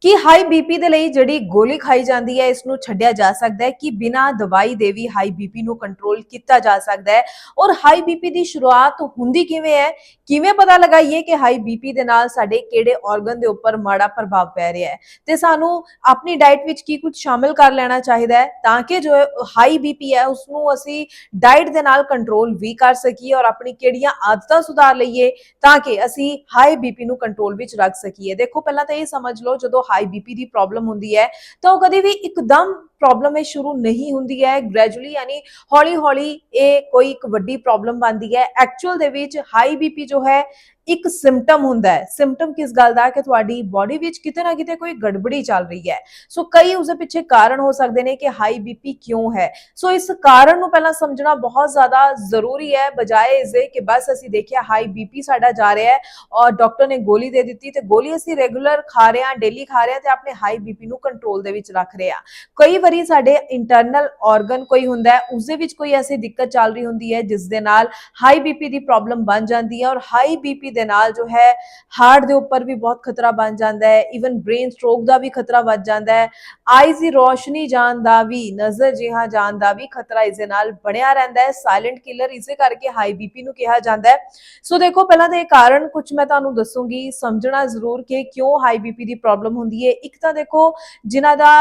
ਕਿ high BP ਦੇ ਲਈ ਜਿਹੜੀ ਗੋਲੀ ਖਾਈ ਜਾਂਦੀ ਹੈ ਇਸ ਨੂੰ ਛੱਡਿਆ ਜਾ ਸਕਦਾ ਹੈ ਕਿ ਬਿਨਾਂ ਦਵਾਈ ਦੇ ਵੀ ਹਾਈ ਬੀਪੀ ਨੂੰ ਕੰਟਰੋਲ ਕੀਤਾ ਜਾ ਸਕਦਾ ਹੈ। ਔਰ ਹਾਈ ਬੀਪੀ ਦੀ ਸ਼ੁਰੂਆਤ ਹੁੰਦੀ ਕਿਵੇਂ ਹੈ? ਕਿਵੇਂ ਪਤਾ ਲਗਾਈਏ ਕਿ ਹਾਈ ਬੀਪੀ ਦੇ ਨਾਲ ਸਾਡੇ ਕਿਹੜੇ ਆਰਗਨ ਦੇ ਉੱਪਰ ਮਾੜਾ ਪ੍ਰਭਾਵ ਪੈ ਰਿਹਾ ਹੈ? ਤੇ ਸਾਨੂੰ ਆਪਣੀ ਡਾਈਟ ਵਿੱਚ ਕੀ ਕੁਝ ਸ਼ਾਮਿਲ ਕਰ ਲੈਣਾ ਚਾਹੀਦਾ ਹੈ ਤਾਂ ਕਿ ਜੋ ਹਾਈ ਬੀਪੀ ਹੈ ਉਸ ਨੂੰ ਅਸੀਂ ਡਾਈਟ ਦੇ ਨਾਲ ਕੰਟਰੋਲ ਵੀ ਕਰ ਸਕੀਏ ਔਰ ਆਪਣੀ ਕਿਹੜੀਆਂ ਆਦਤਾਂ ਸੁਧਾਰ ਲਈਏ ਤਾਂ ਕਿ ਅਸੀਂ ਹਾਈ ਬੀਪੀ ਨੂੰ ਕੰਟਰੋਲ ਵਿੱਚ ਰੱਖ ਸਕੀਏ। ਦੇਖੋ, ਪਹਿਲਾਂ ਤਾਂ ਇਹ ਸਮਝ ਲਓ, ਜਦੋਂ ਹਾਈ ਬੀਪੀ ਦੀ ਪ੍ਰੋਬਲਮ ਹੁੰਦੀ ਹੈ, ਤਾਂ ਉਹ ਕਦੇ ਵੀ ਇੱਕਦਮ ਪ੍ਰੋਬਲਮ ਇਹ ਸ਼ੁਰੂ ਨਹੀਂ ਹੁੰਦੀ ਹੈ। ਗ੍ਰੈਜੂਅਲੀ ਯਾਨੀ ਹੌਲੀ ਹੌਲੀ ਇਹ ਕੋਈ ਇੱਕ ਵੱਡੀ ਪ੍ਰੋਬਲਮ ਬਣਦੀ ਹੈ। ਐਕਚੁਅਲ ਦੇ ਵਿੱਚ ਹਾਈ ਬੀਪੀ ਜੋ ਹੈ ਇੱਕ ਸਿੰਪਟਮ ਹੁੰਦਾ ਹੈ। ਸਿੰਪਟਮ ਕਿਸ ਗੱਲ ਦਾ ਕਿ ਤੁਹਾਡੀ ਬਾਡੀ ਵਿੱਚ ਕਿਤੇ ਨਾ ਕਿਤੇ ਕੋਈ ਗੜਬੜੀ ਚੱਲ ਰਹੀ ਹੈ। ਸੋ ਕਈ ਉਸਦੇ ਪਿੱਛੇ ਕਾਰਨ ਹੋ ਸਕਦੇ ਨੇ ਕਿ ਹਾਈ ਬੀਪੀ ਕਿਉਂ ਹੈ। ਸੋ ਇਸ ਕਾਰਨ ਨੂੰ ਪਹਿਲਾਂ ਸਮਝਣਾ ਬਹੁਤ ਜ਼ਿਆਦਾ ਜ਼ਰੂਰੀ ਹੈ। ਬਜਾਏ ਇਸ ਦੇ ਕਿ ਬਸ ਅਸੀਂ ਦੇਖਿਆ ਹਾਈ ਬੀਪੀ ਸਾਡਾ ਜਾ ਰਿਹਾ ਹੈ ਔਰ ਡਾਕਟਰ ਨੇ ਗੋਲੀ ਦੇ ਦਿੱਤੀ ਤੇ ਗੋਲੀ ਅਸੀਂ ਰੈਗੂਲਰ ਖਾ ਰਹੇ ਹਾਂ ਡੇਲੀ ਖਾ ਰਹੇ ਹਾਂ ਤੇ ਆਪਣੇ ਹਾਈ ਬੀਪੀ ਨੂੰ ਕੰਟਰੋਲ ਦੇ ਵਿੱਚ ਰੱਖ ਰਹੇ ਹਾਂ। ਕਈ ਵਾਰੀ ਸਾਡੇ ਇੰਟਰਨਲ ਆਰਗਨ ਕੋਈ ਹੁੰਦਾ ਹੈ ਉਸ ਦੇ ਵਿੱਚ ਕੋਈ ਐਸੀ ਦਿੱਕਤ ਚੱਲ ਰਹੀ ਹੁੰਦੀ ਹੈ ਜਿਸ ਦੇ ਨਾਲ ਹਾਈ ਬੀਪੀ ਦੀ ਪ੍ਰੋਬਲਮ ਬਣ ਜਾਂਦੀ ਹੈ ਔਰ ਹਾਈ ਬੀਪੀ ਦੇ ਨਾਲ ਜੋ ਹੈ ਹਾਰਟ ਦੇ ਉੱਪਰ ਵੀ ਬਹੁਤ ਖਤਰਾ ਬਣ ਜਾਂਦਾ ਹੈ ਇਵਨ ਬ੍ਰੇਨ ਸਟ੍ਰੋਕ ਦਾ ਵੀ ਖਤਰਾ ਵੱਧ ਜਾਂਦਾ ਹੈ ਆਈਜ਼ ਦੀ ਰੋਸ਼ਨੀ ਜਾਣ ਦਾ ਵੀ, ਨਜ਼ਰ ਜਿਹਾ ਜਾਣ ਦਾ ਵੀ ਖਤਰਾ ਇਸ ਦੇ ਨਾਲ ਬਣਿਆ ਰਹਿੰਦਾ ਹੈ ਸਾਇਲੈਂਟ ਕਿਲਰ ਇਸੇ ਕਰਕੇ ਹਾਈ ਬੀਪੀ ਨੂੰ ਕਿਹਾ ਜਾਂਦਾ ਹੈ। ਸੋ ਦੇਖੋ, ਪਹਿਲਾਂ ਤਾਂ ਇਹ ਕਾਰਨ ਕੁਝ ਮੈਂ ਤੁਹਾਨੂੰ ਦੱਸੂਗੀ, ਸਮਝਣਾ ਜ਼ਰੂਰ ਕਿ ਕਿਉਂ ਹਾਈ ਬੀਪੀ ਦੀ ਪ੍ਰੋਬਲਮ ਹੁੰਦੀ ਹੈ। ਇੱਕ ਤਾਂ ਦੇਖੋ, ਜਿਨ੍ਹਾਂ ਦਾ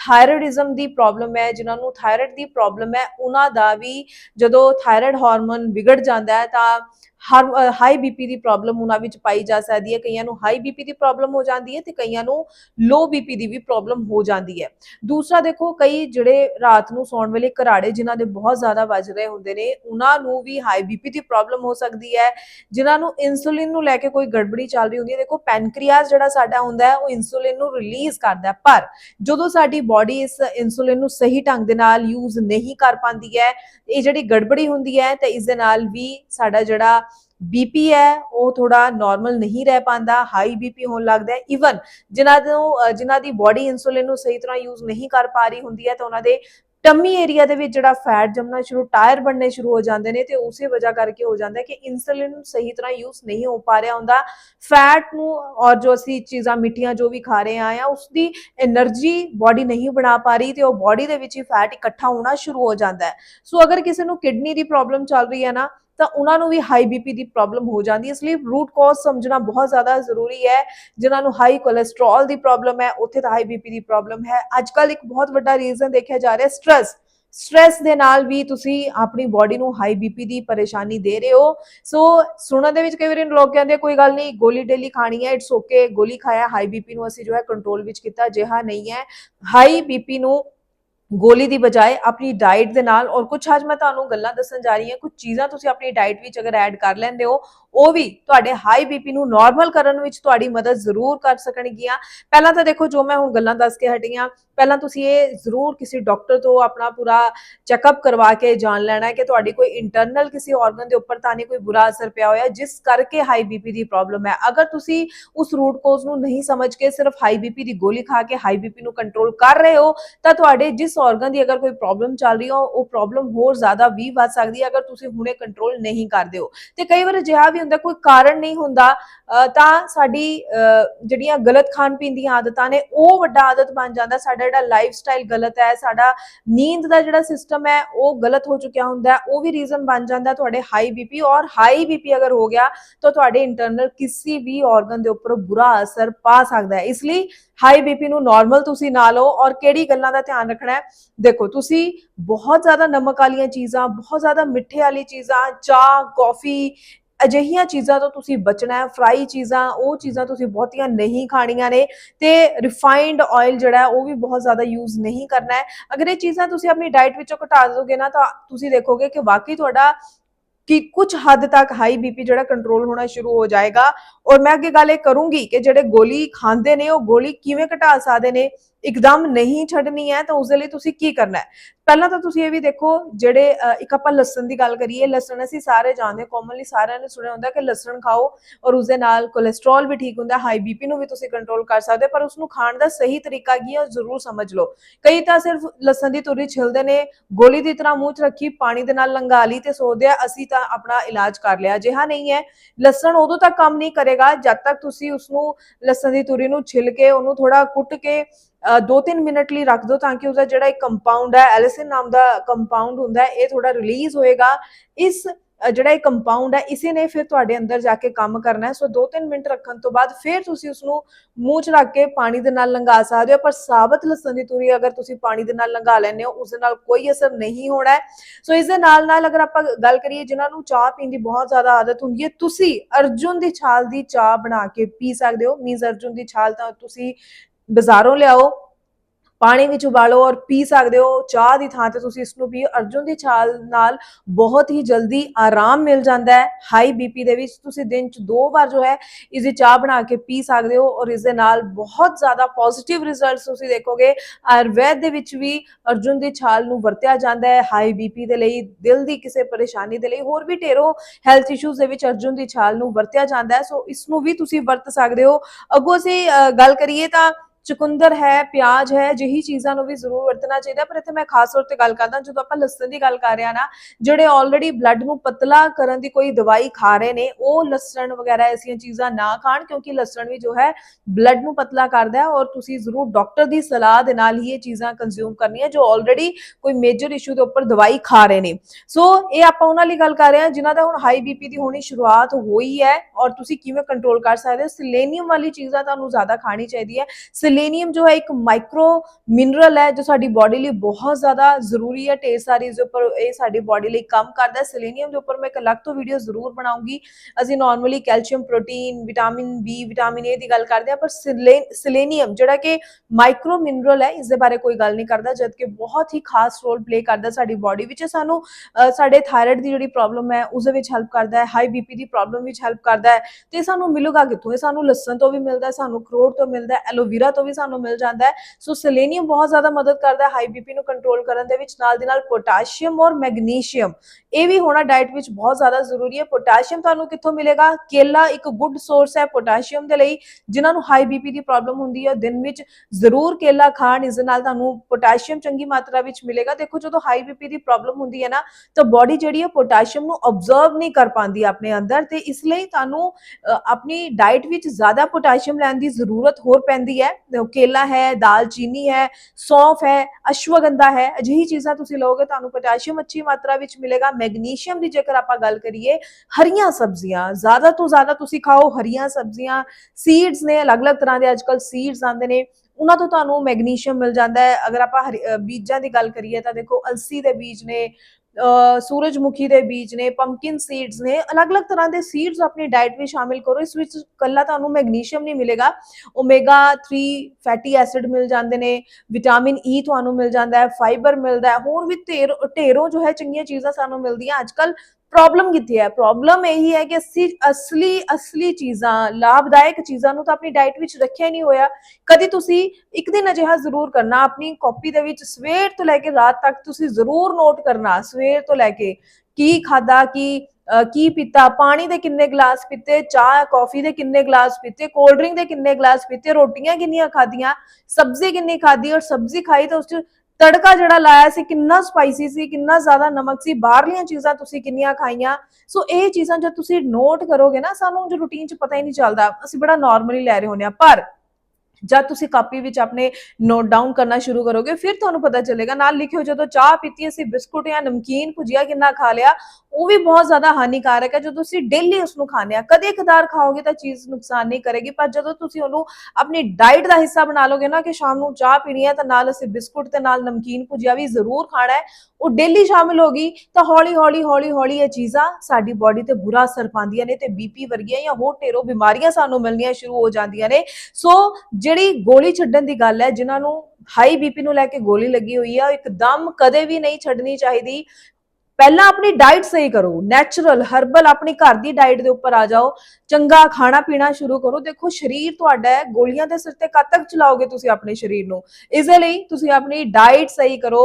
ਥਾਇਰੋਇਡਿਜ਼ਮ ਦੀ ਪ੍ਰੋਬਲਮ ਹੈ, ਜਿਨ੍ਹਾਂ ਨੂੰ ਥਾਇਰੋਇਡ ਦੀ ਪ੍ਰੋਬਲਮ ਹੈ, ਉਹਨਾਂ ਦਾ ਵੀ ਜਦੋਂ ਥਾਇਰੋਇਡ ਹਾਰਮੋਨ ਵਿਗੜ ਜਾਂਦਾ ਹੈ ਤਾਂ ਹਾਈ ਬੀਪੀ ਦੀ ਪ੍ਰੋਬਲਮ ਉਹਨਾਂ ਵਿੱਚ ਪਾਈ ਜਾ ਸਕਦੀ ਹੈ, ਕਈਆਂ ਨੂੰ ਹਾਈ ਬੀਪੀ ਦੀ ਪ੍ਰੋਬਲਮ ਹੋ ਜਾਂਦੀ ਹੈ ਤੇ ਕਈਆਂ ਨੂੰ ਲੋ ਬੀਪੀ ਦੀ ਵੀ ਪ੍ਰੋਬਲਮ ਹੋ ਜਾਂਦੀ ਹੈ। ਦੂਸਰਾ ਦੇਖੋ, ਕਈ ਜਿਹੜੇ ਰਾਤ ਨੂੰ ਸੌਣ ਵੇਲੇ ਘਰਾੜੇ ਜਿਨ੍ਹਾਂ ਦੇ ਬਹੁਤ ਜ਼ਿਆਦਾ ਵੱਜ ਰਹੇ ਹੁੰਦੇ ਨੇ, ਉਹਨਾਂ ਨੂੰ ਵੀ ਹਾਈ ਬੀਪੀ ਦੀ ਪ੍ਰੋਬਲਮ ਹੋ ਸਕਦੀ ਹੈ। ਜਿਨ੍ਹਾਂ ਨੂੰ ਇਨਸੂਲਿਨ ਨੂੰ ਲੈ ਕੇ ਕੋਈ ਗੜਬੜੀ ਚੱਲ ਰਹੀ ਹੁੰਦੀ ਹੈ, ਦੇਖੋ ਪੈਨਕ੍ਰੀਆਸ ਜਿਹੜਾ ਸਾਡਾ ਹੁੰਦਾ ਹੈ, ਉਹ ਇਨਸੂਲਿਨ ਨੂੰ ਰਿਲੀਜ਼ ਕਰਦਾ ਪਰ ਜਦੋਂ ਸਾਡੀ ਬਾਡੀ ਇਸ ਇਨਸੂਲਿਨ ਨੂੰ ਸਹੀ ਢੰਗ ਦੇ ਨਾਲ ਯੂਜ਼ ਨਹੀਂ ਕਰ ਪਾਉਂਦੀ ਹੈ, ਇਹ ਜਿਹੜੀ ਗੜਬੜੀ ਹੁੰਦੀ ਹੈ ਤੇ ਇਸ ਦੇ ਨਾਲ ਵੀ ਸਾਡਾ ਜਿਹੜਾ ਬੀਪੀ ਹੈ, ਉਹ ਥੋੜਾ ਨਾਰਮਲ ਨਹੀਂ ਰਹਿ ਪਾਂਦਾ ਹਾਈ ਬੀਪੀ ਹੋਣ ਲੱਗਦਾ ਹੈ। ਇਵਨ ਜਿਨ੍ਹਾਂ ਨੂੰ ਜਿਨ੍ਹਾਂ ਦੀ ਬਾਡੀ ਇਨਸੂਲਿਨ ਨੂੰ ਸਹੀ ਤਰ੍ਹਾਂ ਯੂਜ਼ ਨਹੀਂ ਕਰ ਪਾ ਰਹੀ ਹੁੰਦੀ ਹੈ, ਤਾਂ ਉਹਨਾਂ ਦੇ ਟਮੀ ਏਰੀਆ ਦੇ ਵਿੱਚ ਜਿਹੜਾ ਫੈਟ ਜੰਮਣਾ ਸ਼ੁਰੂ ਟਾਇਰ ਬਣਨੇ ਸ਼ੁਰੂ ਹੋ ਜਾਂਦੇ ਨੇ ਤੇ ਉਸੇ ਵਜ੍ਹਾ ਕਰਕੇ ਹੋ ਜਾਂਦਾ ਕਿ ਇਨਸੂਲਿਨ ਸਹੀ ਤਰ੍ਹਾਂ ਯੂਜ਼ ਨਹੀਂ ਹੋ ਪਾ ਰਿਹਾ ਹੁੰਦਾ। ਫੈਟ ਨੂੰ ਔਰ ਜੋ ਅਸੀਂ ਚੀਜ਼ਾਂ ਮਿੱਠੀਆਂ ਜੋ ਵੀ ਖਾ ਰਹੇ ਆਏ ਆ ਉਸ ਦੀ એનર્ਜੀ ਬਾਡੀ ਨਹੀਂ ਬਣਾ ਪਾ ਰਹੀ ਤੇ ਉਹ ਬਾਡੀ ਦੇ ਵਿੱਚ ਹੀ ਫੈਟ ਇਕੱਠਾ ਹੋਣਾ ਸ਼ੁਰੂ ਹੋ ਜਾਂਦਾ ਹੈ। ਸੋ ਅਗਰ ਕਿਸੇ ਨੂੰ ਕਿਡਨੀ ਦੀ ਪ੍ਰੋਬਲਮ ਚੱਲ ਰਹੀ ਹੈ ਨਾ ਤਾਂ ਉਹਨਾਂ ਨੂੰ ਵੀ ਹਾਈ ਬੀਪੀ ਦੀ ਪ੍ਰੋਬਲਮ ਹੋ ਜਾਂਦੀ ਹੈ। ਇਸ ਲਈ ਰੂਟ ਕਾਜ਼ ਸਮਝਣਾ ਬਹੁਤ ਜ਼ਿਆਦਾ ਜ਼ਰੂਰੀ ਹੈ। ਜਿਨ੍ਹਾਂ ਨੂੰ ਹਾਈ ਕੋਲੇਸਟ੍ਰੋਲ ਦੀ ਪ੍ਰੋਬਲਮ ਹੈ, ਉੱਥੇ ਤਾਂ ਹਾਈ ਬੀਪੀ ਦੀ ਪ੍ਰੋਬਲਮ ਹੈ। ਅੱਜ ਕੱਲ ਇੱਕ ਬਹੁਤ ਵੱਡਾ ਰੀਜ਼ਨ ਦੇਖਿਆ ਜਾ ਰਿਹਾ ਸਟ੍ਰੈਸ ਸਟ੍ਰੈਸ ਦੇ ਨਾਲ ਵੀ ਤੁਸੀਂ ਆਪਣੀ ਬਾਡੀ ਨੂੰ ਹਾਈ ਬੀਪੀ ਦੀ ਪਰੇਸ਼ਾਨੀ ਦੇ ਰਹੇ ਹੋ। ਸੋ ਸੁਣਨ ਦੇ ਵਿੱਚ ਕਈ ਵਾਰੀ ਲੋਕ ਕਹਿੰਦੇ ਕੋਈ ਗੱਲ ਨਹੀਂ, ਗੋਲੀ ਡੇਲੀ ਖਾਣੀ ਹੈ ਇਟਸ ਓਕੇ ਗੋਲੀ ਖਾਇਆ ਹਾਈ ਬੀਪੀ ਨੂੰ ਅਸੀਂ ਜੋ ਹੈ ਕੰਟਰੋਲ ਵਿੱਚ ਕੀਤਾ ਜਿਹਾ ਨਹੀਂ ਹੈ। ਹਾਈ ਬੀਪੀ ਨੂੰ ਗੋਲੀ ਦੀ ਬਜਾਏ ਆਪਣੀ ਡਾਈਟ ਦੇ ਨਾਲ, ਔਰ ਕੁਝ ਅੱਜ ਮੈਂ ਤੁਹਾਨੂੰ ਗੱਲਾਂ ਦੱਸਣ ਜਾ ਰਹੀ ਹਾਂ ਕੁਝ ਚੀਜ਼ਾਂ ਤੁਸੀਂ ਆਪਣੀ ਡਾਈਟ ਵਿੱਚ ਅਗਰ ਐਡ ਕਰ ਲੈਂਦੇ ਹੋ, ਉਹ ਵੀ ਤੁਹਾਡੇ ਹਾਈ ਬੀਪੀ ਨੂੰ ਨਾਰਮਲ ਕਰਨ ਵਿੱਚ ਤੁਹਾਡੀ ਮਦਦ ਜ਼ਰੂਰ ਕਰ ਸਕਣਗੀਆਂ। ਪਹਿਲਾਂ ਤਾਂ ਦੇਖੋ, ਜੋ ਮੈਂ ਹੁਣ ਗੱਲਾਂ ਦੱਸ ਕੇ ਹਟੀ ਹਾਂ, ਪਹਿਲਾਂ ਤੁਸੀਂ ਇਹ ਜ਼ਰੂਰ ਕਿਸੇ ਡਾਕਟਰ ਤੋਂ ਆਪਣਾ ਪੂਰਾ ਚੈੱਕਅਪ ਕਰਵਾ ਕੇ ਜਾਣ ਲੈਣਾ ਹੈ ਕਿ ਤੁਹਾਡੀ ਕੋਈ ਇੰਟਰਨਲ ਕਿਸੇ ਆਰਗਨ ਦੇ ਉੱਪਰ ਤਾਂ ਨਹੀਂ ਕੋਈ ਬੁਰਾ ਅਸਰ ਪਿਆ ਹੋਇਆ, ਜਿਸ ਕਰਕੇ ਹਾਈ ਬੀਪੀ ਦੀ ਪ੍ਰੋਬਲਮ ਹੈ। ਅਗਰ ਤੁਸੀਂ ਉਸ ਰੂਟ ਕੋਜ਼ ਨੂੰ ਨਹੀਂ ਸਮਝ ਕੇ ਸਿਰਫ ਹਾਈ ਬੀਪੀ ਦੀ ਗੋਲੀ ਖਾ ਕੇ ਹਾਈ ਬੀਪੀ ਨੂੰ ਕੰਟਰੋਲ ਕਰ ਰਹੇ ਹੋ, ਤਾਂ ਤੁਹਾਡੇ ਜਿਸ ਆਰਗਨ ਦੀ ਅਗਰ ਕੋਈ ਪ੍ਰੋਬਲਮ ਚੱਲ ਰਹੀ ਹੋ ਉਹ ਪ੍ਰੋਬਲਮ ਹੋਰ ਜ਼ਿਆਦਾ ਵੀ ਵੱਧ ਸਕਦੀ ਹੈ ਅਗਰ ਤੁਸੀਂ ਹੁਣੇ ਕੰਟਰੋਲ ਨਹੀਂ ਕਰਦੇ ਹੋ। ਤੇ ਕਈ ਵਾਰ ਅਜਿਹਾ ਵੀ ਹੁੰਦਾ, ਕੋਈ ਕਾਰਨ ਨਹੀਂ ਹੁੰਦਾ, ਅਹ ਤਾਂ ਸਾਡੀ, ਅਹ ਜਿਹੜੀਆਂ ਗਲਤ ਖਾਣ ਪੀਣ ਦੀਆਂ ਆਦਤਾਂ ਨੇ, ਉਹ ਵੱਡਾ ਆਦਤ ਬਣ ਜਾਂਦਾ। ਸਾਡਾ ਜਿਹੜਾ ਲਾਈਫ ਸਟਾਈਲ ਗਲਤ ਹੈ, ਸਾਡਾ ਨੀਂਦ ਦਾ ਜਿਹੜਾ ਸਿਸਟਮ ਹੈ, ਉਹ ਗਲਤ ਹੋ ਚੁੱਕਿਆ ਹੁੰਦਾ, ਉਹ ਵੀ ਰੀਜ਼ਨ ਬਣ ਜਾਂਦਾ ਤੁਹਾਡੇ ਹਾਈ ਬੀਪੀ ਔਰ ਹਾਈ ਬੀਪੀ ਅਗਰ ਹੋ ਗਿਆ, ਤਾਂ ਤੁਹਾਡੇ ਇੰਟਰਨਲ ਕਿਸੇ ਵੀ ਆਰਗਨ ਦੇ ਉੱਪਰ ਬੁਰਾ ਅਸਰ ਪਾ ਸਕਦਾ ਹੈ। ਇਸ ਲਈ ਹਾਈ ਬੀਪੀ ਨੂੰ ਨਾਰਮਲ ਤੁਸੀਂ ਨਾ ਲਓ ਔਰ ਕਿਹੜੀ ਗੱਲਾਂ ਦਾ ਧਿਆਨ ਰੱਖਣਾ ਹੈ? ਦੇਖੋ ਤੁਸੀਂ ਬਹੁਤ ਜ਼ਿਆਦਾ ਨਮਕ ਵਾਲੀਆਂ ਚੀਜ਼ਾਂ ਬਹੁਤ ਜ਼ਿਆਦਾ ਮਿੱਠੇ ਵਾਲੀ ਚੀਜ਼ਾਂ ਚਾਹ ਕੌਫੀ ਅਜਿਹੀਆਂ ਚੀਜ਼ਾਂ ਤੋਂ ਤੁਸੀਂ ਬਚਣਾ ਹੈ ਫਰਾਈ ਚੀਜ਼ਾਂ ਉਹ ਚੀਜ਼ਾਂ ਤੁਸੀਂ ਬਹੁਤੀਆਂ ਨਹੀਂ ਖਾਣੀਆਂ ਨੇ ਤੇ ਰਿਫਾਈਨਡ ਆਇਲ ਜਿਹੜਾ ਹੈ ਉਹ ਵੀ ਬਹੁਤ ਜ਼ਿਆਦਾ ਯੂਜ਼ ਨਹੀਂ ਕਰਨਾ ਹੈ ਅਗਰ ਇਹ ਚੀਜ਼ਾਂ ਤੁਸੀਂ ਆਪਣੀ ਡਾਈਟ ਵਿੱਚੋਂ ਘਟਾ ਦੋਗੇ ਨਾ ਤਾਂ ਤੁਸੀਂ ਦੇਖੋਗੇ ਕਿ ਵਾਕਈ ਤੁਹਾਡਾ ਕਿ ਕੁਝ ਹੱਦ ਤੱਕ ਹਾਈ ਬੀਪੀ ਜਿਹੜਾ ਕੰਟਰੋਲ ਹੋਣਾ ਸ਼ੁਰੂ ਹੋ ਜਾਏਗਾ ਔਰ ਮੈਂ ਅੱਗੇ ਗੱਲ ਇਹ ਕਰੂੰਗੀ ਕਿ ਜਿਹੜੇ ਗੋਲੀ ਖਾਂਦੇ ਨੇ ਉਹ ਗੋਲੀ ਕਿਵੇਂ ਘਟਾ ਸਕਦੇ ਨੇ ਇੱਕਦਮ ਨਹੀਂ ਛੱਡਣੀ ਹੈ, ਤਾਂ ਉਸ ਦੇ ਲਈ ਤੁਸੀਂ ਕੀ ਕਰਨਾ ਹੈ? ਪਹਿਲਾਂ ਤਾਂ ਤੁਸੀਂ ਇਹ ਵੀ ਦੇਖੋ, ਜਿਹੜੇ ਇੱਕ ਆਪਾਂ ਲਸਣ ਦੀ ਗੱਲ ਕਰੀਏ, ਲਸਣ ਅਸੀਂ ਸਾਰੇ ਜਾਣਦੇ ਕਾਮਨਲੀ ਸਾਰਿਆਂ ਨੇ ਸੁਣਿਆ ਹੁੰਦਾ ਕਿ ਲਸਣ ਖਾਓ ਔਰ ਉਸ ਦੇ ਨਾਲ ਕੋਲੇਸਟ੍ਰੋਲ ਵੀ ਠੀਕ ਹੁੰਦਾ ਹਾਈ ਬੀਪੀ ਨੂੰ ਵੀ ਤੁਸੀਂ ਕੰਟਰੋਲ ਕਰ ਸਕਦੇ ਹੋ, ਪਰ ਉਸ ਨੂੰ ਖਾਣ ਦਾ ਸਹੀ ਤਰੀਕਾ ਕੀ ਹੈ ਜ਼ਰੂਰ ਸਮਝ ਲਓ। ਕਈ ਤਾਂ ਸਿਰਫ ਲਸਣ ਦੀ ਤੁਰੀ ਛਿਲਦੇ ਨੇ, ਗੋਲੀ ਦੀ ਤਰ੍ਹਾਂ ਮੂੰਹ 'ਚ ਰੱਖੀ, ਪਾਣੀ ਦੇ ਨਾਲ ਲੰਘਾ ਲਈ ਤੇ ਸੋਚਦੇ ਆ, ਅਸੀਂ ਤਾਂ ਆਪਣਾ ਇਲਾਜ ਕਰ ਲਿਆ। ਅਜਿਹਾ ਨਹੀਂ ਹੈ। ਲਸਣ ਉਦੋਂ ਤੱਕ ਕੰਮ ਨਹੀਂ ਕਰੇਗਾ, ਜਦ ਤੱਕ ਤੁਸੀਂ ਉਸ ਨੂੰ ਲਸਣ ਦੀ ਤੁਰੀ ਨੂੰ ਛਿਲ ਕੇ, ਉਹਨੂੰ ਥੋੜਾ ਕੁੱਟ ਕੇ 2-3 ਮਿੰਟ ਲਈ ਰੱਖ ਦਿਓ ਤਾਂ ਕਿ ਉਹਦਾ ਜਿਹੜਾ ਇੱਕ ਕੰਪਾਊਂਡ ਹੈ, ਐਲਿਸਿਨ ਨਾਮ ਦਾ ਕੰਪਾਊਂਡ ਹੁੰਦਾ ਹੈ, ਇਹ ਥੋੜਾ ਰਿਲੀਜ਼ ਹੋਏਗਾ। ਇਸ ਜਿਹੜਾ ਇਹ ਕੰਪਾਊਂਡ ਹੈ, ਇਸੇ ਨੇ ਫਿਰ ਤੁਹਾਡੇ ਅੰਦਰ ਜਾ ਕੇ ਕੰਮ ਕਰਨਾ ਹੈ। ਸੋ 2-3 ਮਿੰਟ ਰੱਖਣ ਤੋਂ ਬਾਅਦ ਫਿਰ ਤੁਸੀਂ ਉਸ ਨੂੰ ਮੂੰਹ 'ਚ ਰੱਖ ਕੇ ਪਾਣੀ ਦੇ ਨਾਲ ਲੰਘਾ ਸਕਦੇ ਹੋ। ਪਰ ਸਾਬਤ ਲਸਣ ਦੀ ਤੁਰੀ ਅਗਰ ਤੁਸੀਂ ਪਾਣੀ ਦੇ ਨਾਲ ਲੰਘਾ ਲੈਂਦੇ ਹੋ, ਉਸ ਦੇ ਨਾਲ ਕੋਈ ਅਸਰ ਨਹੀਂ ਹੋਣਾ ਸੋ ਇਸ ਦੇ ਨਾਲ ਨਾਲ ਅਗਰ ਆਪਾਂ ਗੱਲ ਕਰੀਏ, ਜਿਨ੍ਹਾਂ ਨੂੰ ਚਾਹ ਪੀਣ ਦੀ ਬਹੁਤ ਜ਼ਿਆਦਾ ਆਦਤ ਹੁੰਦੀ ਹੈ, ਤੁਸੀਂ ਅਰਜੁਨ ਦੀ ਛਾਲ ਦੀ ਚਾਹ ਬਣਾ ਕੇ ਪੀ ਸਕਦੇ ਹੋ। ਮੀਨਸ ਅਰਜੁਨ ਦੀ ਛਾਲ ਤਾਂ ਤੁਸੀਂ ਬਾਜ਼ਾਰੋਂ ਲਿਆਓ, ਪਾਣੀ ਵਿੱਚ ਉਬਾਲੋ ਔਰ ਪੀ ਸਕਦੇ ਹੋ, ਚਾਹ ਦੀ ਥਾਂ ਤੇ ਤੁਸੀਂ ਇਸ ਨੂੰ ਪੀਓ। ਅਰਜੁਨ ਦੀ ਛਾਲ ਨਾਲ ਬਹੁਤ ਹੀ ਜਲਦੀ ਆਰਾਮ ਮਿਲ ਜਾਂਦਾ ਹੈ ਹਾਈ ਬੀਪੀ ਦੇ ਵਿੱਚ। ਤੁਸੀਂ ਦਿਨ ਚ ਦੋ ਵਾਰ ਜੋ ਹੈ, ਇਸ ਦੀ ਚਾਹ ਬਣਾ ਕੇ ਪੀ ਸਕਦੇ ਹੋ ਔਰ ਇਸ ਦੇ ਨਾਲ ਬਹੁਤ ਜ਼ਿਆਦਾ ਪੋਜ਼ਿਟਿਵ ਰਿਜ਼ਲਟਸ ਤੁਸੀਂ ਦੇਖੋਗੇ। ਆਯੁਰਵੈਦ ਦੇ ਵਿੱਚ ਵੀ ਅਰਜੁਨ ਦੀ ਛਾਲ ਨੂੰ ਵਰਤਿਆ ਜਾਂਦਾ ਹੈ ਹਾਈ ਬੀਪੀ ਦੇ ਲਈ, ਦਿਲ ਦੀ ਕਿਸੇ ਪਰੇਸ਼ਾਨੀ ਦੇ ਲਈ, ਹੋਰ ਵੀ ਢੇਰੋ ਹੈਲਥ ਇਸ਼ੂਜ਼ ਦੇ ਵਿੱਚ ਅਰਜੁਨ ਦੀ ਛਾਲ ਨੂੰ ਵਰਤਿਆ ਜਾਂਦਾ ਹੈ। ਸੋ ਇਸ ਨੂੰ ਵੀ ਤੁਸੀਂ ਵਰਤ ਸਕਦੇ ਹੋ। ਅੱਗੋਂ ਅਸੀਂ ਗੱਲ ਕਰੀਏ ਤਾਂ ਚੁਕੰਦਰ ਹੈ, ਪਿਆਜ਼ ਹੈ, ਜਿਹੀ ਚੀਜ਼ਾਂ ਨੂੰ ਵੀ ਜ਼ਰੂਰ ਵਰਤਣਾ ਚਾਹੀਦਾ। ਪਰ ਇੱਥੇ ਮੈਂ ਖਾਸ ਤੌਰ ਤੇ ਗੱਲ ਕਰਦਾ, ਜਦੋਂ ਆਪਾਂ ਲਸਣ ਦੀ ਗੱਲ ਕਰ ਰਹੇ ਹਾਂ ਨਾ, ਜਿਹੜੇ ਆਲਰੇਡੀ ਬਲੱਡ ਨੂੰ ਪਤਲਾ ਕਰਨ ਦੀ ਕੋਈ ਦਵਾਈ ਖਾ ਰਹੇ ਨੇ, ਉਹ ਲਸਣ ਵਗੈਰਾ ਐਸੀਆਂ ਚੀਜ਼ਾਂ ਨਾ ਖਾਣ, ਕਿਉਂਕਿ ਲਸਣ ਵੀ ਜੋ ਹੈ ਬਲੱਡ ਨੂੰ ਪਤਲਾ ਕਰਦਾ ਹੈ ਔਰ ਤੁਸੀਂ ਜ਼ਰੂਰ ਡਾਕਟਰ ਦੀ ਸਲਾਹ ਦੇ ਨਾਲ ਹੀ ਇਹ ਚੀਜ਼ਾਂ ਕੰਜ਼ਿਊਮ ਕਰਨੀਆਂ, ਜੋ ਆਲਰੇਡੀ ਕੋਈ ਮੇਜਰ ਇਸ਼ੂ ਦੇ ਉੱਪਰ ਦਵਾਈ ਖਾ ਰਹੇ ਨੇ। ਸੋ ਇਹ ਆਪਾਂ ਉਹਨਾਂ ਲਈ ਗੱਲ ਕਰ ਰਹੇ ਹਾਂ, ਜਿਨ੍ਹਾਂ ਦਾ ਹੁਣ ਹਾਈ ਬੀਪੀ ਦੀ ਹੋਣੀ ਸ਼ੁਰੂਆਤ ਹੋਈ ਹੈ ਔਰ ਤੁਸੀਂ ਕਿਵੇਂ ਕੰਟਰੋਲ ਕਰ ਸਕਦੇ ਹੋ? ਸਿਲੇਨੀਅਮ ਵਾਲੀ ਚੀਜ਼ਾਂ ਤੁਹਾਨੂੰ ਜ਼ਿਆਦਾ ਖਾਣੀ ਚਾਹੀਦੀ ਹੈ। ਸਿਲੇਨੀਅਮ ਜੋ ਹੈ ਇੱਕ ਮਾਈਕਰੋ ਮਿਨਰਲ ਹੈ ਜੋ ਸਾਡੀ ਬਾਡੀ ਲਈ ਬਹੁਤ ਜ਼ਿਆਦਾ ਜ਼ਰੂਰੀ ਹੈ, ਢੇਰ ਸਾਰੀ ਇਸ ਉੱਪਰ ਇਹ ਸਾਡੀ ਬਾਡੀ ਲਈ ਕੰਮ ਕਰਦਾ ਹੈ। ਸਿਲੇਨੀਅਮ ਦੇ ਉੱਪਰ ਮੈਂ ਇੱਕ ਅਲੱਗ ਤੋਂ ਵੀਡੀਓ ਜ਼ਰੂਰ ਬਣਾਉਂਗੀ। ਅਸੀਂ normally calcium protein vitamin B vitamin A ਦੀ ਗੱਲ ਕਰਦੇ ਹਾਂ, ਪਰ ਸਿਲੇਨੀਅਮ ਜਿਹੜਾ ਕਿ ਮਾਈਕਰੋ ਮਿਨਰਲ ਹੈ, ਇਸ ਦੇ ਬਾਰੇ ਕੋਈ ਗੱਲ ਨਹੀਂ ਕਰਦਾ, ਜਦ ਕਿ ਬਹੁਤ ਹੀ ਖਾਸ ਰੋਲ ਪਲੇ ਕਰਦਾ ਸਾਡੀ ਬਾਡੀ ਵਿੱਚ। ਸਾਨੂੰ ਸਾਡੇ ਥਾਇਰਾਇਡ ਦੀ ਜਿਹੜੀ ਪ੍ਰੋਬਲਮ ਹੈ, ਉਸ ਦੇ ਵਿੱਚ ਹੈਲਪ ਕਰਦਾ ਹੈ ਹਾਈ ਬੀਪੀ ਦੀ ਪ੍ਰੋਬਲਮ ਵਿੱਚ ਹੈਲਪ ਕਰਦਾ ਹੈ। ਤੇ ਸਾਨੂੰ ਮਿਲੂਗਾ ਕਿੱਥੋਂ? ਇਹ ਸਾਨੂੰ ਲਸਣ ਤੋਂ ਵੀ ਮਿਲਦਾ ਹੈ, ਸਾਨੂੰ ਅਖਰੋਟ ਤੋਂ ਮਿਲਦਾ ਹੈ, ਐਲੋਵੀਰਾ ਤੋਂ ਵੀ ਸਾਨੂੰ ਮਿਲ ਜਾਂਦਾ ਹੈ। ਸੋ ਸੈਲੇਨੀਅਮ ਬਹੁਤ ਜ਼ਿਆਦਾ ਮਦਦ ਕਰਦਾ ਹੈ ਹਾਈ ਬੀਪੀ ਨੂੰ ਕੰਟਰੋਲ ਕਰਨ ਦੇ ਵਿੱਚ ਨਾਲ ਦੀ ਨਾਲ ਪੋਟਾਸ਼ੀਅਮ ਔਰ ਮੈਗਨੀਸ਼ੀਅਮ ਇਹ ਵੀ ਹੋਣਾ ਡਾਈਟ ਵਿੱਚ ਬਹੁਤ ਜ਼ਿਆਦਾ ਜ਼ਰੂਰੀ ਹੈ। ਪੋਟਾਸ਼ੀਅਮ ਤੁਹਾਨੂੰ ਕਿੱਥੋਂ ਮਿਲੇਗਾ? ਕੇਲਾ ਇੱਕ ਗੁੱਡ ਸੋਰਸ ਹੈ ਪੋਟਾਸ਼ੀਅਮ ਦੇ ਲਈ ਜਿਨ੍ਹਾਂ ਨੂੰ ਹਾਈ ਬੀਪੀ ਦੀ ਪ੍ਰੋਬਲਮ ਹੁੰਦੀ ਹੈ। ਦਿਨ ਵਿੱਚ ਜ਼ਰੂਰ ਕੇਲਾ ਖਾਣ ਇਸ ਨਾਲ ਤੁਹਾਨੂੰ ਪੋਟਾਸ਼ੀਅਮ ਚੰਗੀ ਮਾਤਰਾ ਵਿੱਚ ਮਿਲੇਗਾ। ਦੇਖੋ ਜਦੋਂ ਹਾਈ ਬੀਪੀ ਦੀ ਪ੍ਰੋਬਲਮ ਹੁੰਦੀ ਹੈ ਨਾ ਤਾਂ ਬਾਡੀ ਜਿਹੜੀ ਹੈ ਪੋਟਾਸ਼ੀਅਮ ਨੂੰ ਅਬਜ਼ਰਵ ਨਹੀਂ ਕਰ ਪਾਉਂਦੀ ਆਪਣੇ ਅੰਦਰ ਤੇ ਇਸ ਲਈ ਤੁਹਾਨੂੰ ਅ, ਆਪਣੀ ਡਾਈਟ ਵਿੱਚ ਜ਼ਿਆਦਾ ਪੋਟਾਸ਼ੀਅਮ ਲੈਣ ਦੀ ਜ਼ਰੂਰਤ ਹੋਰ ਪੈਂਦੀ ਹੈ। ਕੇਲਾ ਹੈ, ਦਾਲਚੀਨੀ ਹੈ, ਸੌਂਫ ਹੈ, ਅਸ਼ਵਗੰਧਾ ਹੈ, ਅਜਿਹੀ ਚੀਜ਼ਾਂ ਤੁਸੀਂ ਲਓਗੇ ਤੁਹਾਨੂੰ ਪੋਟਾਸ਼ੀਅਮ ਅੱਛੀ ਮਾਤਰਾ ਵਿੱਚ ਮਿਲੇਗਾ। ਮੈਗਨੀਸ਼ੀਅਮ ਦੀ ਜੇਕਰ ਆਪਾਂ ਗੱਲ ਕਰੀਏ, ਹਰੀਆਂ ਸਬਜ਼ੀਆਂ, ਜ਼ਿਆਦਾ ਤੋਂ ਜ਼ਿਆਦਾ ਤੁਸੀਂ ਖਾਓ ਹਰੀਆਂ ਸਬਜ਼ੀਆਂ ਸੀਡਸ ਨੇ ਅਲੱਗ-ਅਲੱਗ ਤਰ੍ਹਾਂ ਦੇ ਅੱਜਕੱਲ ਸੀਡਸ ਆਉਂਦੇ ਨੇ, ਉਹਨਾਂ ਤੋਂ ਤੁਹਾਨੂੰ ਮੈਗਨੀਸ਼ੀਅਮ ਮਿਲ ਜਾਂਦਾ ਹੈ। ਅਗਰ ਆਪਾਂ ਹਰੀ- ਬੀਜਾਂ ਦੀ ਗੱਲ ਕਰੀਏ ਤਾਂ ਦੇਖੋ, ਅਲਸੀ ਦੇ ਬੀਜ ਨੇ ਸੂਰਜਮੁਖੀ ਦੇ ਬੀਜ ਨੇ ਪੰਪਕਿਨ ਸੀਡਸ ਨੇ, ਅਲੱਗ-ਅਲੱਗ ਤਰ੍ਹਾਂ ਦੇ ਸੀਡਸ ਆਪਣੀ ਡਾਈਟ ਵਿੱਚ ਸ਼ਾਮਿਲ ਕਰੋ। ਇਸ ਵਿੱਚ ਕੱਲਾ ਤੁਹਾਨੂੰ ਮੈਗਨੀਸ਼ੀਅਮ ਨਹੀਂ ਮਿਲੇਗਾ। ਓਮੇਗਾ 3 ਫੈਟੀ ਐਸਿਡ ਮਿਲ ਜਾਂਦੇ ਨੇ ਵਿਟਾਮਿਨ ਈ e ਤੁਹਾਨੂੰ ਮਿਲ ਜਾਂਦਾ ਹੈ ਫਾਈਬਰ ਮਿਲਦਾ ਹੈ, ਹੋਰ ਵੀ ਢੇਰ, ਢੇਰੋਂ ਜੋ ਹੈ ਚੰਗੀਆਂ ਚੀਜ਼ਾਂ ਸਾਨੂੰ ਮਿਲਦੀਆਂ। ਅੱਜਕੱਲ ਪ੍ਰੋਬਲਮ ਕਿੱਥੇ ਹੈ? ਪ੍ਰੋਬਲਮ ਇਹੀ ਹੈ ਕਿ ਅਸੀਂ ਅਸਲੀ ਅਸਲੀ ਚੀਜ਼ਾਂ, ਲਾਭਦਾਇਕ ਚੀਜ਼ਾਂ ਨੂੰ ਤਾਂ ਆਪਣੀ ਡਾਈਟ ਵਿੱਚ ਰੱਖਿਆ ਨਹੀਂ ਹੋਇਆ। ਕਦੀ ਤੁਸੀਂ ਇੱਕ ਦਿਨ ਅਜਿਹਾ ਜ਼ਰੂਰ ਕਰਨਾ, ਆਪਣੀ ਕਾਪੀ ਦੇ ਵਿੱਚ ਸਵੇਰ ਤੋਂ ਲੈ ਕੇ ਰਾਤ ਤੱਕ ਤੁਸੀਂ ਜ਼ਰੂਰ ਨੋਟ ਕਰਨਾ, ਸਵੇਰ ਤੋਂ ਲੈ ਕੇ ਕੀ ਖਾਦਾ ਕੀ ਕੀ ਪੀਤਾ, ਪਾਣੀ ਦੇ ਕਿੰਨੇ ਗਲਾਸ ਪੀਤੇ, ਚਾਹ ਕਾਫੀ ਦੇ ਕਿੰਨੇ ਗਲਾਸ ਪੀਤੇ ਕੋਲਡ ਡਰਿੰਕ ਦੇ ਕਿੰਨੇ ਗਲਾਸ ਪੀਤੇ, ਰੋਟੀਆਂ ਕਿੰਨੀਆਂ ਖਾਧੀਆਂ, ਸਬਜ਼ੀ ਕਿੰਨੀ ਖਾਧੀ ਔਰ ਸਬਜ਼ੀ ਖਾਈ ਤਾਂ ਉਸ ਚ ਤੜਕਾ ਜਿਹੜਾ ਲਾਇਆ ਸੀ, ਕਿੰਨਾ ਸਪਾਈਸੀ ਸੀ, ਕਿੰਨਾ ਜ਼ਿਆਦਾ ਨਮਕ ਸੀ, ਬਾਹਰਲੀਆਂ ਚੀਜ਼ਾਂ ਤੁਸੀਂ ਕਿੰਨੀਆਂ ਖਾਈਆਂ। ਸੋ ਇਹ ਚੀਜ਼ਾਂ ਜਦ ਤੁਸੀਂ ਨੋਟ ਕਰੋਗੇ ਨਾ, ਸਾਨੂੰ ਜੋ ਰੂਟੀਨ ਚ ਪਤਾ ਹੀ ਨਹੀਂ ਚੱਲਦਾ। ਅਸੀਂ ਬੜਾ ਨਾਰਮਲੀ ਲੈ ਰਹੇ ਹੁੰਦੇ ਆ ਪਰ ਜਦ ਤੁਸੀਂ ਕਾਪੀ ਵਿੱਚ ਆਪਣੇ ਨੋਟ ਡਾਊਨ ਕਰਨਾ ਸ਼ੁਰੂ ਕਰੋਗੇ, ਫਿਰ ਤੁਹਾਨੂੰ ਪਤਾ ਚੱਲੇਗਾ, ਨਾਲ ਲਿਖਿਓ, ਜਦੋਂ ਚਾਹ ਪੀਤੀ, ਅਸੀਂ ਬਿਸਕੁਟ ਜਾਂ ਨਮਕੀਨ ਭੁਜੀਆ ਕਿੰਨਾ ਖਾ ਲਿਆ ਉਹ ਵੀ ਬਹੁਤ ਜ਼ਿਆਦਾ ਹਾਨੀਕਾਰਕ ਹੈ। ਜਦੋਂ ਤੁਸੀਂ ਡੇਲੀ ਉਸ ਨੂੰ ਖਾਂਦੇ ਆ, ਕਦੇ ਕਦਾਰ ਖਾਓਗੇ ਤਾਂ ਚੀਜ਼ ਨੁਕਸਾਨ ਨਹੀਂ ਕਰੇਗੀ, ਪਰ ਜਦੋਂ ਤੁਸੀਂ ਉਹਨੂੰ ਆਪਣੀ ਡਾਈਟ ਦਾ ਹਿੱਸਾ ਬਣਾ ਲੋਗੇ ਨਾ ਕਿ ਸ਼ਾਮ ਨੂੰ ਚਾਹ ਪੀਣੀ ਹੈ ਤਾਂ ਨਾਲ ਅਸੀਂ ਬਿਸਕੁਟ ਤੇ ਨਾਲ ਨਮਕੀਨ ਭੁਜੀਆ ਵੀ ਜ਼ਰੂਰ ਖਾਣਾ ਹੈ। ਉਹ ਡੇਲੀ ਸ਼ਾਮਿਲ ਹੋਗੀ ਤਾਂ ਹੌਲੀ ਹੌਲੀ ਹੌਲੀ ਹੌਲੀ ਇਹ ਚੀਜ਼ਾਂ ਸਾਡੀ ਬਾਡੀ ਤੇ ਬੁਰਾ ਅਸਰ ਪਾਉਂਦੀਆਂ ਨੇ ਤੇ ਬੀਪੀ ਵਰਗੀਆਂ ਜਾਂ ਹੋਰ ਢੇਰੋਂ ਬਿਮਾਰੀਆਂ ਸਾਨੂੰ ਮਿਲਣੀਆਂ ਸ਼ੁਰੂ ਹੋ ਜਾਂਦੀਆਂ ਨੇ। ਸੋ ਜਿਹੜੀ ਗੋਲੀ ਛੱਡਣ ਦੀ ਗੱਲ ਹੈ, ਜਿਨ੍ਹਾਂ ਨੂੰ ਹਾਈ ਬੀਪੀ ਨੂੰ ਲੈ ਕੇ ਗੋਲੀ ਲੱਗੀ ਹੋਈ ਹੈ ਉਹ ਇੱਕਦਮ ਕਦੇ ਵੀ ਨਹੀਂ ਛੱਡਣੀ ਚਾਹੀਦੀ। ਪਹਿਲਾਂ ਆਪਣੀ ਡਾਈਟ ਸਹੀ ਕਰੋ ਨੈਚੁਰਲ ਹਰਬਲ ਆਪਣੀ ਘਰ ਦੀ ਡਾਈਟ ਦੇ ਉੱਪਰ ਆ ਜਾਓ, ਚੰਗਾ ਖਾਣਾ ਪੀਣਾ ਸ਼ੁਰੂ ਕਰੋ। ਦੇਖੋ, ਸਰੀਰ ਤੁਹਾਡਾ ਗੋਲੀਆਂ ਦੇ ਸਿਰ ਤੇ ਕਦ ਤੱਕ ਚਲਾਓਗੇ ਤੁਸੀਂ ਆਪਣੇ ਸਰੀਰ ਨੂੰ? ਇਸ ਲਈ ਤੁਸੀਂ ਆਪਣੀ ਡਾਈਟ ਸਹੀ ਕਰੋ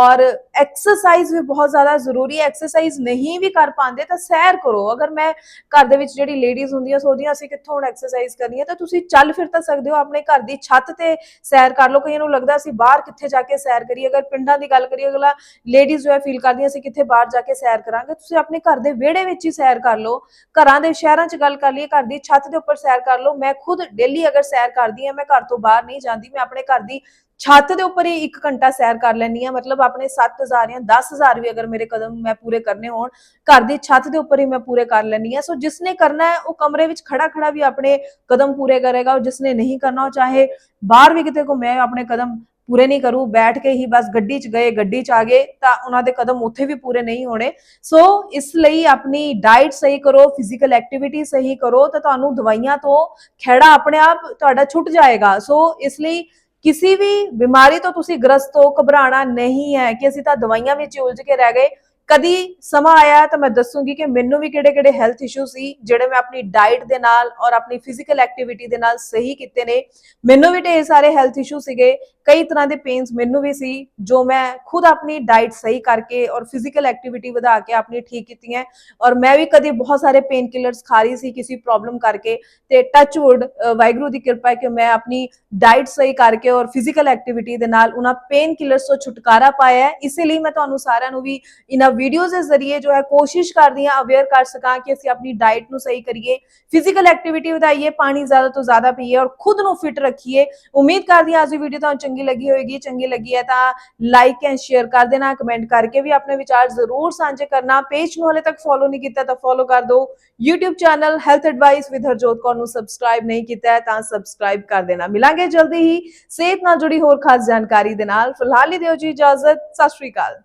ਔਰ ਐਕਸਰਸਾਈਜ਼ ਵੀ ਬਹੁਤ ਜ਼ਿਆਦਾ ਜ਼ਰੂਰੀ ਹੈ। ਐਕਸਰਸਾਈਜ਼ ਨਹੀਂ ਵੀ ਕਰ ਪਾਉਂਦੇ ਤਾਂ ਸੈਰ ਕਰੋ। ਅਗਰ ਮੈਂ ਘਰ ਦੇ ਵਿੱਚ ਜਿਹੜੀ ਲੇਡੀਜ਼ ਹੁੰਦੀਆਂ ਸੋਦੀਆਂ ਅਸੀਂ ਕਿੱਥੋਂ ਹੁਣ ਐਕਸਰਸਾਈਜ਼ ਕਰਨੀ ਹੈ, ਤਾਂ ਤੁਸੀਂ ਚੱਲ ਫਿਰ ਤਾਂ ਸਕਦੇ ਹੋ, ਆਪਣੇ ਘਰ ਦੀ ਛੱਤ ਤੇ ਸੈਰ ਕਰ ਲਓ। ਕਈਆਂ ਨੂੰ ਲੱਗਦਾ ਅਸੀਂ ਬਾਹਰ ਕਿੱਥੇ ਜਾ ਕੇ ਸੈਰ ਕਰੀਏ। ਅਗਰ ਪਿੰਡਾਂ ਦੀ ਗੱਲ ਕਰੀਏ, ਅਗਲਾ ਲੇਡੀਜ਼ ਜੋ ਹੈ ਫੀਲ ਕਰਦੀਆਂ, ਅਸੀਂ ਕਿੱਥੇ ਬਾਹਰ ਜਾ ਕੇ ਸੈਰ ਕਰਾਂਗੇ, ਤੁਸੀਂ ਆਪਣੇ ਘਰ ਦੇ ਵਿਹੜੇ ਵਿੱਚ ਹੀ ਸੈਰ ਕਰ ਲਓ, ਘਰਾਂ ਦੇ ਸ਼ਹਿਰਾਂ 'ਚ ਗੱਲ ਕਰ ਲਈਏ, ਘਰ ਦੀ ਛੱਤ ਦੇ ਉੱਪਰ ਸੈਰ ਕਰ ਲਓ, ਮੈਂ ਖੁਦ ਡੇਲੀ ਅਗਰ ਸੈਰ ਕਰਦੀ ਹਾਂ, ਮੈਂ ਘਰ ਤੋਂ ਬਾਹਰ ਨਹੀਂ ਜਾਂਦੀ, ਮੈਂ ਆਪਣੇ ਘਰ ਦੀ ਛੱਤ ਦੇ ਉੱਪਰ ਹੀ 1 ਘੰਟਾ ਸੈਰ ਕਰ ਲੈਣੀ ਆ ਮਤਲਬ ਆਪਣੇ 7000 ਜਾਂ 10000 ਵੀ ਅਗਰ ਮੇਰੇ ਕਦਮ ਮੈਂ ਪੂਰੇ ਕਰਨੇ ਹੋਣ, ਘਰ ਦੀ ਛੱਤ ਦੇ ਉੱਪਰ ਹੀ ਮੈਂ ਪੂਰੇ ਕਰ ਲੈਣੀ ਆ ਸੋ ਜਿਸਨੇ ਕਰਨਾ ਹੈ, ਉਹ ਕਮਰੇ ਵਿੱਚ ਖੜਾ ਖੜਾ ਵੀ ਆਪਣੇ ਕਦਮ ਪੂਰੇ ਕਰੇਗਾ, ਔਰ ਜਿਸਨੇ ਨਹੀਂ ਕਰਨਾ, ਉਹ ਚਾਹੇ ਬਾਹਰ ਵੀ ਕਿਤੇ ਘੁੰਮੇ, ਆਪਣੇ ਕਦਮ ਪੂਰੇ ਨਹੀਂ ਕਰੂ, ਬੈਠ ਕੇ ਹੀ ਬਸ ਗੱਡੀ 'ਚ ਗਏ, ਗੱਡੀ 'ਚ ਆ ਗਏ, ਤਾਂ ਉਹਨਾਂ ਦੇ ਕਦਮ ਉੱਥੇ ਵੀ ਪੂਰੇ ਨਹੀਂ ਹੋਣੇ। ਸੋ ਇਸ ਲਈ ਆਪਣੀ ਡਾਈਟ ਸਹੀ ਕਰੋ ਫਿਜ਼ੀਕਲ ਐਕਟੀਵਿਟੀ ਸਹੀ ਕਰੋ, ਤਾਂ ਤੁਹਾਨੂੰ ਦਵਾਈਆਂ ਤੋਂ ਖਹਿੜਾ ਆਪਣੇ ਆਪ ਤੁਹਾਡਾ ਛੁੱਟ ਜਾਏਗਾ। ਸੋ ਇਸ ਲਈ ਕਿਸੇ ਵੀ ਬਿਮਾਰੀ ਤੋਂ ਤੁਸੀਂ ਗ੍ਰਸਤ ਹੋ, ਘਬਰਾਣਾ ਨਹੀਂ ਹੈ ਕਿ ਅਸੀਂ ਤਾਂ ਦਵਾਈਆਂ ਵਿੱਚ ਉਲਝ ਕੇ ਰਹਿ ਗਏ। ਕਦੀ ਸਮਾਂ ਆਇਆ ਤਾਂ ਮੈਂ ਦੱਸੂਗੀ ਕਿ ਮੈਨੂੰ ਵੀ ਕਿਹੜੇ-ਕਿਹੜੇ ਹੈਲਥ ਇਸ਼ੂ ਸੀ, ਜਿਹੜੇ ਮੈਂ ਆਪਣੀ ਡਾਈਟ ਦੇ ਨਾਲ ਔਰ ਆਪਣੀ ਫਿਜ਼ੀਕਲ ਐਕਟੀਵਿਟੀ ਦੇ ਨਾਲ ਸਹੀ ਕੀਤੇ ਨੇ। ਮੈਨੂੰ ਵੀ ਢੇਰ ਸਾਰੇ ਹੈਲਥ ਇਸ਼ੂ ਸੀਗੇ, ਕਈ ਤਰ੍ਹਾਂ ਦੇ ਪੇਨਸ ਮੈਨੂੰ ਵੀ ਸੀ, ਜੋ ਮੈਂ ਖੁਦ ਆਪਣੀ ਡਾਈਟ ਸਹੀ ਕਰਕੇ ਔਰ ਫਿਜ਼ੀਕਲ ਐਕਟੀਵਿਟੀ ਵਧਾ ਕੇ ਆਪਣੀ ਠੀਕ ਕੀਤੀ ਹੈ ਔਰ ਮੈਂ ਵੀ ਕਦੀ ਬਹੁਤ ਸਾਰੇ ਪੇਨ ਕਿਲਰਸ ਖਾ ਰਹੀ ਸੀ, ਕਿਸੇ ਪ੍ਰੋਬਲਮ ਕਰਕੇ। ਤੇ ਟੱਚ ਵੁੱਡ ਵਾਹਿਗੁਰੂ ਦੀ ਕਿਰਪਾ ਹੈ ਕਿ ਮੈਂ ਆਪਣੀ ਡਾਈਟ ਸਹੀ ਕਰਕੇ ਔਰ ਫਿਜ਼ੀਕਲ ਐਕਟੀਵਿਟੀ ਦੇ ਨਾਲ ਉਹਨਾਂ ਪੇਨ ਕਿਲਰਸ ਤੋਂ ਛੁਟਕਾਰਾ ਪਾਇਆ ਹੈ। ਇਸੇ ਲਈ ਮੈਂ ਤੁਹਾਨੂੰ ਸਾਰਿਆਂ ਨੂੰ ਵੀ ਇਹਨਾਂ ਵੀਡੀਓਜ਼ ਦੇ ਜ਼ਰੀਏ ਜੋ ਹੈ ਕੋਸ਼ਿਸ਼ ਕਰਦੀ ਹਾਂ ਅਵੇਅਰ ਕਰ ਸਕਾਂ ਕਿ ਅਸੀਂ ਆਪਣੀ ਡਾਈਟ ਨੂੰ ਸਹੀ ਕਰੀਏ ਫਿਜ਼ੀਕਲ ਐਕਟੀਵਿਟੀ ਵਧਾਈਏ, ਪਾਣੀ ਜ਼ਿਆਦਾ ਤੋਂ ਜ਼ਿਆਦਾ ਪੀਏ ਔਰ ਖੁਦ ਨੂੰ ਫਿਟ ਰੱਖੀਏ। ਉਮੀਦ ਕਰਦੀ ਹਾਂ ਅੱਜ ਦੀ ਵੀਡੀਓ ਤੁਹਾਨੂੰ ਚੰਗੀ ਲੱਗੀ ਹੋਵੇਗੀ ਚੰਗੀ ਲੱਗੀ ਹੈ ਤਾਂ ਲਾਈਕ ਐਂਡ ਸ਼ੇਅਰ ਕਰ ਦੇਣਾ ਕਮੈਂਟ ਕਰਕੇ ਵੀ ਆਪਣੇ ਵਿਚਾਰ ਜ਼ਰੂਰ ਸਾਂਝੇ ਕਰਨਾ। ਪੇਜ ਨੂੰ ਹਲੇ ਤੱਕ ਫੋਲੋ ਨਹੀਂ ਕੀਤਾ ਤਾਂ ਫੋਲੋ ਕਰ ਦਿਓ। YouTube channel health advice with Harjot Kaur ਨੂੰ ਸਬਸਕ੍ਰਾਈਬ ਨਹੀਂ ਕੀਤਾ ਹੈ ਤਾਂ ਸਬਸਕ੍ਰਾਈਬ ਕਰ ਦੇਣਾ। ਮਿਲਾਂਗੇ ਜਲਦੀ ਹੀ। ਸਿਹਤ ਨਾਲ ਜੁੜੀ ਹੋਰ ਖਾਸ ਜਾਣਕਾਰੀ ਦੇ ਨਾਲ। ਫਿਲਹਾਲ ਹੀ ਦਿਓ ਜੀ ਇਜਾਜ਼ਤ। ਸਤਿ ਸ਼੍ਰੀ ਅਕਾਲ।